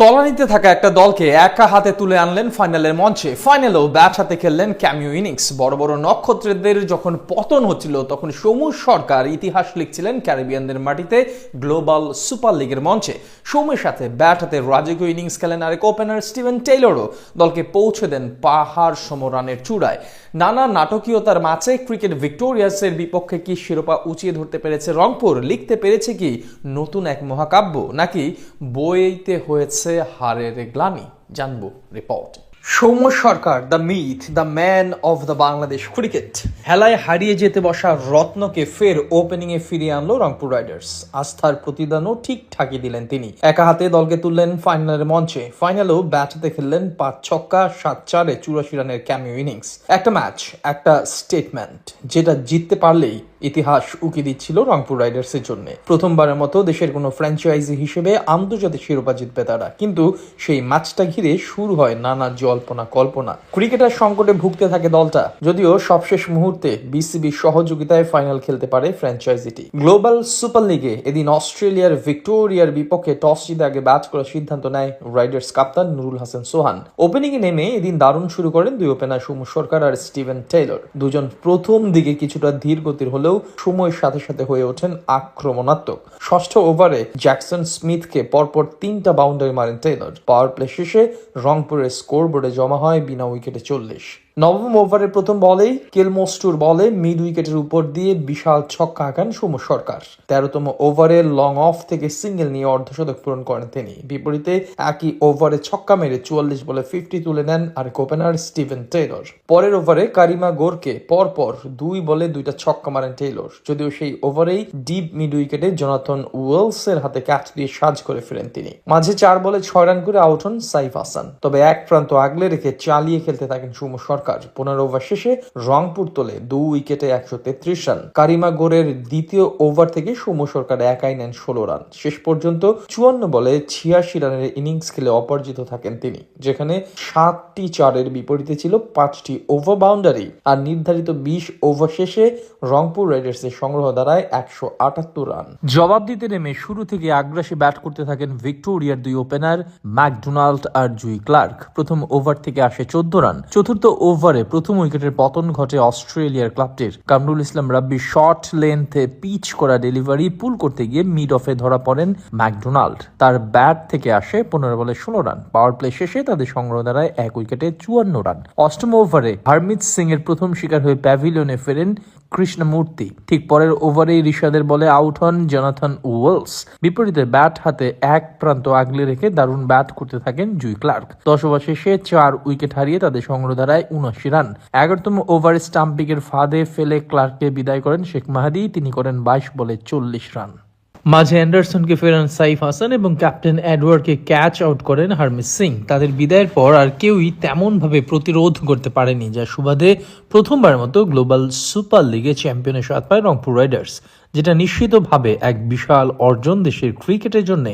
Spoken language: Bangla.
তলানিতে থাকা একটা দলকে একা হাতে তুলে আনলেন ফাইনালের মঞ্চে। ফাইনালেও ব্যাট হাতে খেললেন ক্যামিও ইনিংস। বড় বড় নক্ষত্রদের যখন পতন হচ্ছিল, তখন সৌম্য সরকার ইতিহাস লিখছিলেন ক্যারিবিয়ানদের মাটিতে গ্লোবাল সুপার লিগের মঞ্চে। সৌম্যের সাথে ব্যাট হাতে রাজকীয় ইনিংস খেলেন আরেক ওপেনার স্টিভেন টেইলরও। দলকে পৌঁছে দেন পাহাড় সম রানের চূড়ায়। নানা নাটকীয়তার মাঝে ক্রিকেট ভিক্টোরিয়াসের বিপক্ষে কি শিরোপা উঁচিয়ে ধরতে পেরেছে রংপুর? লিখতে পেরেছে কি নতুন এক মহাকাব্য? নাকি বইতে হয়েছে হারের গ্লানি, জানব report Soumya Sarkar, the myth, the man of the Bangladesh cricket. হেলায় হারিয়ে যেতে বসা রত্নকে ফের ওপেনিং এ ফিরিয়ে আনলো রংপুর রাইডার্স। আস্থার প্রতিদানও ঠিকঠাকই দিলেন তিনি। একা হাতে দলকে তুললেন ফাইনালের মঞ্চে। ফাইনালেও ব্যাট হাতে খেললেন পাঁচ ছক্কা, সাত চারে চুরাশি রানের ক্যামিও ইনিংস। একটা ম্যাচ, একটা স্টেটমেন্ট, যেটা জিততে পারলেই ইতিহাস উকি দিচ্ছিল রংপুর রাইডার্সের জন্য। প্রথমবারের মতো দেশের কোনো ফ্র্যাঞ্চাইজি হিসেবে আন্তর্জাতিক শিরোপা জিতবে তারা। কিন্তু সেই ম্যাচটা ঘিরে শুরু হয় নানা জল্পনা কল্পনা। ক্রিকেটার সংকটে ভুগতে থাকে দলটা। যদিও সবশেষ মুহূর্তে বিসিবি সহযোগিতায় ফাইনাল খেলতে পারে ফ্র্যাঞ্চাইজিটি। গ্লোবাল সুপার লিগে এদিন অস্ট্রেলিয়ার ভিক্টোরিয়ার বিপক্ষে টস জিতে আগে ব্যাট করার সিদ্ধান্ত নেয় রাইডার্স কাপ্তান নুরুল হাসান সোহান। ওপেনিং এ নেমে এদিন দারুণ শুরু করেন দুই ওপেনার সৌম্য সরকার আর স্টিভেন টেইলর। দুজন প্রথম দিকে কিছুটা ধীর গতির হলেও সময়ের সাথে সাথে হয়ে ওঠেন আক্রমণাত্মক। ষষ্ঠ ওভারে জ্যাকসন স্মিথকে পরপর তিনটা বাউন্ডারি মারেন টেলর পাওয়ার প্লে শেষে রংপুরের স্কোর বোর্ডে জমা হয় বিনা উইকেটে চল্লিশ। নবম ওভারের প্রথম বলেই কেলমোস্টুর বলে মিড উইকেটের উপর দিয়ে বিশাল ছক্কা হাঁকান সৌম্য সরকার। তেরোতম ওভারে লং অফ থেকে সিঙ্গেল নিয়ে অর্ধশতক পূরণ করেন তিনি। বিপরীতে একই ওভারে ছক্কা মেরে চুয়াল্লিশ বলে ফিফটি তুলে নেন আর ওপেনার স্টিভেন টেইলর। পরের ওভারে কারিমা গোরকে পরপর দুই বলে দুইটা ছক্কা মারেন টেইলর। যদিও সেই ওভারেই ডিপ মিড উইকেটে জোনাথন ওয়েলসের হাতে ক্যাচ দিয়ে সাজ করে ফেরেন তিনি। মাঝে চার বলে ছয় রান করে আউট হন সাইফ হাসান। তবে এক প্রান্ত আগলে রেখে চালিয়ে খেলতে থাকেন সৌম্য সরকার। পনেরো ওভার শেষে রংপুর তোলে দু উইকেটে একশো তেত্রিশ রান। কারিমা গোরের দ্বিতীয় ওভার থেকে সৌম্য সরকার একাই নেন ষোলো রান। শেষ পর্যন্ত চুয়ান্ন বলে ছিয়াশি রানের ইনিংস খেলে অপরাজিত থাকেন তিনি, যেখানে সাতটি চারের বিপরীতে ছিল পাঁচটি ওভার বাউন্ডারি। আর নির্ধারিত বিশ ওভার শেষে রংপুর রাইডার্সের সংগ্রহ দাঁড়ায় একশো আটাত্তর রান। জবাব দিতে নেমে শুরু থেকে আগ্রাসী ব্যাট করতে থাকেন ভিক্টোরিয়ার দুই ওপেনার ম্যাকডোনাল্ড আর জুই ক্লার্ক। প্রথম ওভার থেকে আসে চোদ্দ রান। চতুর্থ ওভারে প্রথম উইকেটের পতন ঘটে অস্ট্রেলিয়ার ক্লাবটির। কামরুল ইসলাম রাব্বি শর্ট লেন্থে পিচ করা ডেলিভারি পুল করতে গিয়ে মিড অফে ধরা পড়েন ম্যাকডোনাল্ড। তার ব্যাট থেকে আসে পনেরো বলে ষোলো রান। পাওয়ার প্লে শেষে তাদের সংগ্রহ দাঁড়ায় এক উইকেটে চুয়ান্ন রান। অষ্টম ওভারে হারমিত সিং এর প্রথম শিকার হয়ে প্যাভিলিয়নে ফেরেন কৃষ্ণমূর্তি। ঠিক পরের ওভারেই ঋষাদের বলে আউট হন জনাথন ওয়েলস। বিপরীতে ব্যাট হাতে এক প্রান্ত আগলে রেখে দারুণ ব্যাট করতে থাকেন জুই ক্লার্ক। দশ ওভার শেষে চার উইকেট হারিয়ে তাদের সংগ্রহ দাঁড়ায় উনআশি রান। এগারোতম ওভারে স্টাম্পিকের ফাঁদে ফেলে ক্লার্ককে বিদায় করেন শেখ মাহাদি। তিনি করেন বাইশ বলে চল্লিশ রান। মাঝে অ্যান্ডারসনকে ফেরান সাইফ হাসান এবং ক্যাপ্টেন অ্যাডওয়ার্ডকে ক্যাচ আউট করেন হারমিত সিং। তাদের বিদায়ের পর আর কেউই তেমনভাবে প্রতিরোধ করতে পারেনি, যা সুবাদে প্রথমবার মতো গ্লোবাল সুপার লিগে চ্যাম্পিয়নের স্বাদ পায় রংপুর রাইডার্স, যেটা নিশ্চিতভাবে এক বিশাল অর্জন দেশের ক্রিকেটের জন্য